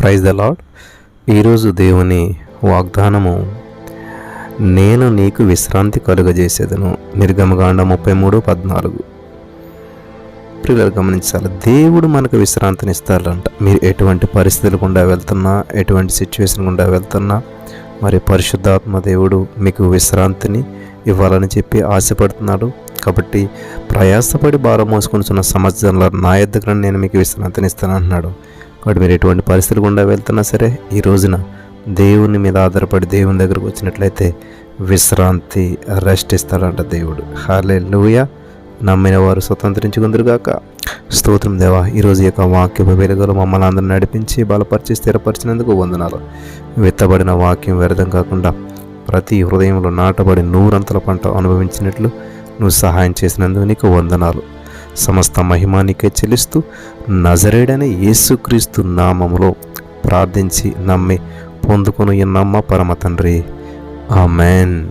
Praise the lord ఈరోజు దేవుని వాగ్దానము నేను నీకు విశ్రాంతి కలుగజేసేదను. నిర్గమకాండ ముప్పై మూడు పద్నాలుగు. ప్రియులు గమనించాలి దేవుడు మనకు విశ్రాంతిని ఇస్తారంట మీరు ఎటువంటి పరిస్థితులు గుండా వెళ్తున్నా ఎటువంటి సిచ్యువేషన్ గుండా వెళ్తున్నా మరి పరిశుద్ధాత్మ దేవుడు మీకు విశ్రాంతిని ఇవ్వాలని చెప్పి ఆశపడుతున్నాడు. కాబట్టి ప్రయాసపడి భారం మోసుకుంటున్న సమస్యల నా ఎద్దకు నేను మీకు విశ్రాంతిని ఇస్తాను అంటున్నాడు కాబట్టి మీరు ఎటువంటి పరిస్థితులు గుండా వెళ్తున్నా సరే ఈ రోజున దేవుని మీద ఆధారపడి దేవుని దగ్గరకు వచ్చినట్లయితే విశ్రాంతి రెస్ట్ ఇస్తాడంట దేవుడు. హాలే లూయ నమ్మిన వారు స్వతంత్రించుకుందరుగాక. స్తోత్రం దేవా ఈరోజు యొక్క వాక్యం వెలుగులో మమ్మల్ని అందరిని నడిపించి బలపరిచి స్థిరపరిచినందుకు వందనాలు. విత్తబడిన వాక్యం వ్యర్థం కాకుండా ప్రతి హృదయంలో నాటబడి నూరంతల పంట అనుభవించినట్లు నువ్వు సహాయం చేసినందుకు నీకు వందనాలు. సమస్త మహిమానికే చెల్లిస్తూ నజరేడని యేసుక్రీస్తు నామములో ప్రార్థించి నమ్మి పొందుకొని నమ్మ పరమ తండ్రి. ఆమెన్.